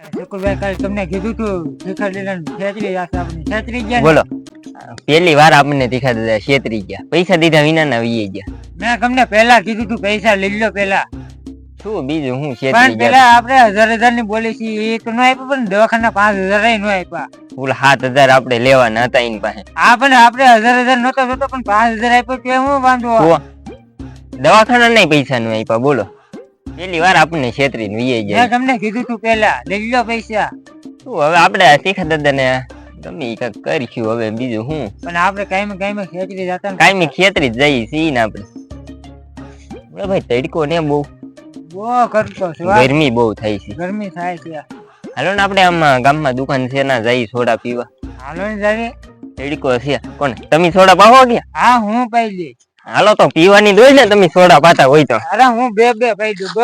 તમને કીધું તું શિખર છેતરી જશે આપણે. છેતરી ગયા બોલો. પેલી વાર આપણને દેખા દીધા છેતરી ગયા. પૈસા દીધા વિના ના વીએ ગયા. મેં તમને પહેલા કીધું તું પૈસા લઈ લો પહેલા. શું બીજું હું છેતરી ગયા? પેલા આપણે હજાર હજારની બોલી એ તો ન આપ્યું પણ દવાખાના પાંચ હજાર ન આપ્યા. ઓલા સાત હજાર આપણે લેવાના હતા એની પાસે. આપણે પણ આપણે હજાર હજાર નતો જોતો પણ પાંચ હજાર આપ્યો તો હું વાંધો દવાખાના નહીં પૈસા નું આપ્યા બોલો. પેલી વાર આપણને છેતરીને વીએ મેં તમને કીધું તું પેલા લઈ લો પૈસા. તું હવે આપણે શીખ દાદા તમે કાંઈક કરીશું હવે બીજું હું પણ આપણે કાયમ કાયમ ખેતરી જતા કાયમી ખેતરી જ જઈએ છીએ ને આપણે. ભાઈ તડકો ને બહુ. બહુ કરતો છું ગરમી બહુ થાય છે. ગરમી થાય છે હાલો ને આપણે આમ ગામમાં દુકાન છે ના જઈ સોડા પીવા. હાલો ને જાવી. તડકો છે. કોને તમે સોડા પાવો ગયા? હા હું પાઈ દઈશ હાલો તો પીવાની દોય ને તમે સોડા પાતા હોય તો. અરે હું બે બે ભાઈ ડૂબો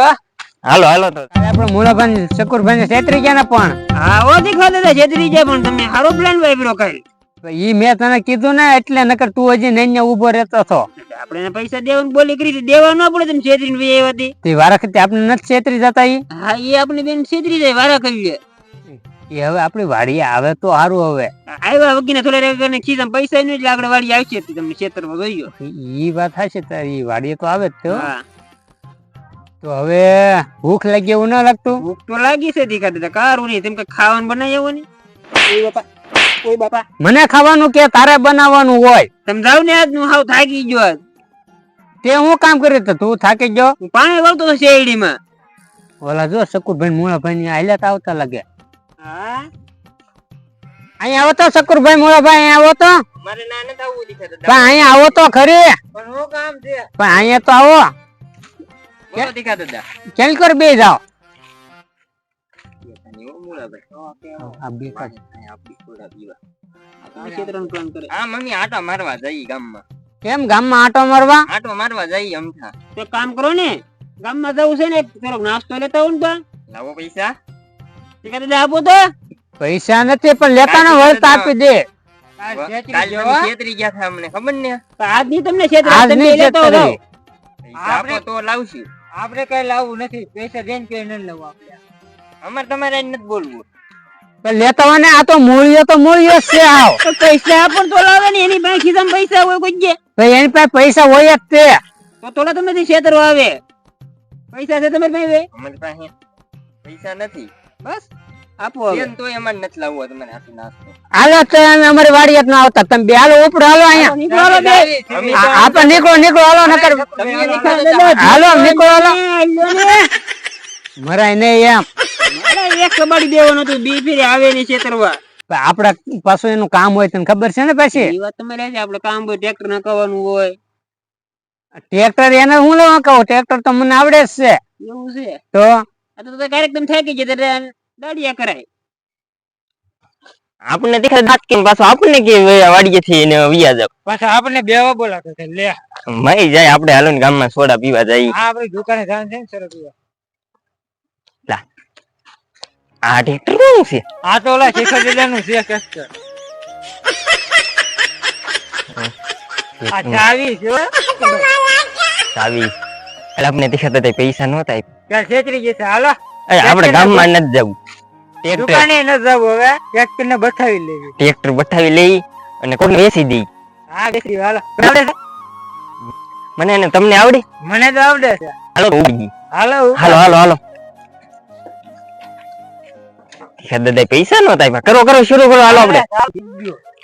હાલો હાલો તો. આપણે મુલાભાઈ શકુરભાઈ ને છેતરી ગયા ને પણ. હા ઓ દેખા દાદા છેતરી જાય પણ તમે સારો પ્લાન વાપર્યો કઈ? ઈ મેં તને કીધું ને એટલે નકર તું હજી નઈને ઊભો રહેતો હતો આપણે પૈસા દેવાનું બોલી કરી. દેવા ન પડે તમે છેતરીને વહી આવ્યા હતી. તે વારા વખતે આપણે નથી છેતરી જતા ઈ. હા એ આપણી બેન છેતરી જાય વારા કરી લે એ હવે આપણી વાડી આવે તો સારું હવે. આવ્યા વગીને થોડા રેગ ખીધા પૈસા નહીં એટલે આગળ વાળી આવશે તે તમને છેતરવા જોઈયો ઈ વાત હશે તારી વાડીએ તો આવે જ તો તો હવે ભૂખ લાગી એવું ના લાગતું? ભૂખ તો લાગી છે દીકા દાદા કારું નહીં તેમ કે ખાવાનું બનાવી આવું નહીં ઓય બાપા મને ખાવાનું કે તારે બનાવવાનું હોય. સમજાવ ને આજ હું હાવ થાકી ગયો તે હું કામ કરી તો તું થાકી ગયો? પાણી વળતો હતો શેરડીમાં. ઓલા જો શકુરભાઈ મુળાભાઈ ની હાલ્યા તો આવતા લાગે. હા? અહીંયા આવો તો શકુરભાઈ મુળાભાઈ આવો તો. મારે ના નથી આવવું દેખા દાદા પણ અહીંયા આવો તો ખરી. પણ હું કામ છે? પણ અહીંયા તો આવો. બોલો દેખા દાદા. કેમ કર બે જાઓ? આ બે કરે. મમ્મી આટો મારવા જઈ ગામમાં. કેમ ગામમાં આટો મારવા? આટો મારવા જઈ અમથા. તો કામ કરો ને ગામમાં જવું છે ને થોડોક નાસ્તો લેતા આવો ને બા લાવો પૈસા. આપો તો. પૈસા નથી પણ લેતાનો વર્ત આપી દે. છેતરી છેતરા લેતા આવો છેતરી. તો લાવશું. કઈ લાવવું નથી પૈસા દઈને કઈ નથી લાવવું આપણે. અમારે તમારે નથી બોલવું. લેતા આ તો મૂળિયો તો મૂળિયો છે આવ. પૈસા પણ તો લાવે ને એની પાસે ખિસ્સામાં પૈસા હોય કોઈ. ભાઈ એની પાસે પૈસા હોય જ તે. તો તોલા તમે થી છેતરવા આવે. પૈસા છે તમારી પાસે? અમારી પાસે પૈસા નથી. બસ આપો એમ તો એમાં નથી લાવવો તમને હાથે નાસ્તો. હાલો તો અમે અમારી વાડી ના આવતા. તમે બે હાલો ઉપડો હાલો અહીંયા. નીકળો હાલો બે. અમે આ- આ પણ નીકળો નીકળો હાલો નકર. હાલો નીકળો હાલો. મરાય નહીં એમ. એક કબાડી દેવાનો તું બી ફેરે આવે ને છેતરવા. આપડા પાછું એનું કામ હોય તને ખબર છે ને પછી? એ વાત તમારે છે આપણે કામ હોય ટ્રેક્ટર નખાવાનું હોય. ટ્રેક્ટર એને હું લેવા કહું? ટ્રેક્ટર તો મને આવડે જ છે. એવું છે. તો? તો તો થાકી જાય દાડિયા કરાય. આપણને દેખાય દાંત કેમ પાછો આપણને કે વાડીએ થી એને વિયા જાવ. પાછા આપણે બેવા બોલાતો છે લે. મઈ જાય આપણે હાલો ને ગામમાં સોડા પીવા જાય. આ આપડી દુકાને જવાનું છે ને સરસ પીવા. આ ટ્રેક્ટર કોનું છે? આ તો ઓલા શેખર દાદાનું છે ટ્રેક્ટર આ ચાવી છે ચાવી. એટલે આપણે દેખાતા હતા પૈસા નહોતા. ત્યાં છેતરી જશે હાલો. આપણે ગામમાં નથી જવું. ટ્રેક્ટર ન જવું હવે ટ્રેક્ટર ને બતાવી લેવી. ટ્રેક્ટર બઠાવી લઈ અને કોઈને વેચી દઈ. હા બેસી હાલો. મને એને તમને આવડે? મને તો આવડે છે. હાલો તો હાલો હાલો હાલો હાલો. દાદા પૈસા નો થાય. કરો કરો શરૂ કરો હાલો આપણે.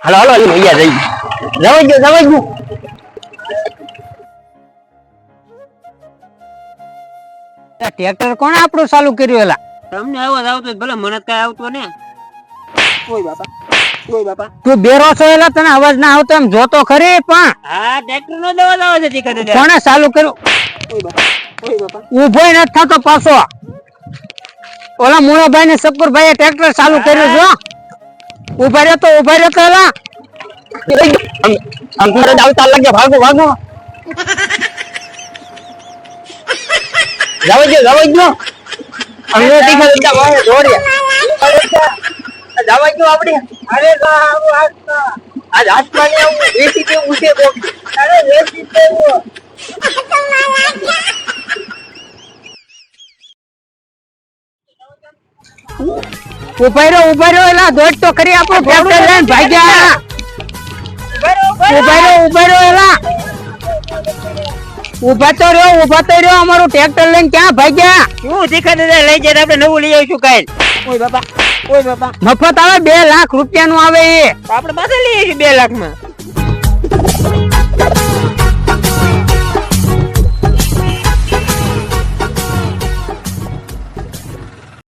હાલો હાલો હાલો અહીંયા જઈ. જવાઈ ગયો જવાઈ ગયો. ટ્રેક્ટર કોણ આપણું ચાલુ કર્યું એલા? તમને આવાજ આવતો ભલે મને કઈ આવતો ને. કોઈ બાપા ઓય બાપા. તું બેરો છો એલા તને અવાજ ના આવતો એમ જોતો ખરી પણ. હા ટ્રેક્ટર નો અવાજ આવે છે કોણે ચાલુ કર્યું? ઓય બાપા ઓય બાપા. ઊભો નથી થતો પાછો. ઓલા મુળાભાઈ ને શકુરભાઈ ટ્રેક્ટર ચાલુ કર્યું જો ઊભા રહ્યો તો ઊભા રહ્યો તો એલા. આમ આમ આવતા લાગ્યા ભાગો ભાગો. જવાઈ જો જાવ જો અમને તીખા દાદા વાહે દોડ્યા. જાવ જો આપણે. અરે આજ હાથમાં ને આવું વેચી કેવું છે કોક. અરે વેચી કેવું ઊભા રહ્યો ઊભા એલા દોડ તો કરી આપો. ટ્રેક્ટર લઈને ભાગ્યા. ઊભા રહ્યો ઊભા રહ્યો એલા. ઊભા તો રહ્યો ઊભા તો રહ્યો અમારું ટ્રેક્ટર લઈને ક્યાં ભાગ્યા? શું દાદા લઈ જાય આપણે નવું લઈ આવીશું કાલ. ઓય બાપા ઓય બાપા. મફત આવે બે લાખ રૂપિયાનું આવે એ. આપણે પાસે લઈ આવીશું બે લાખમાં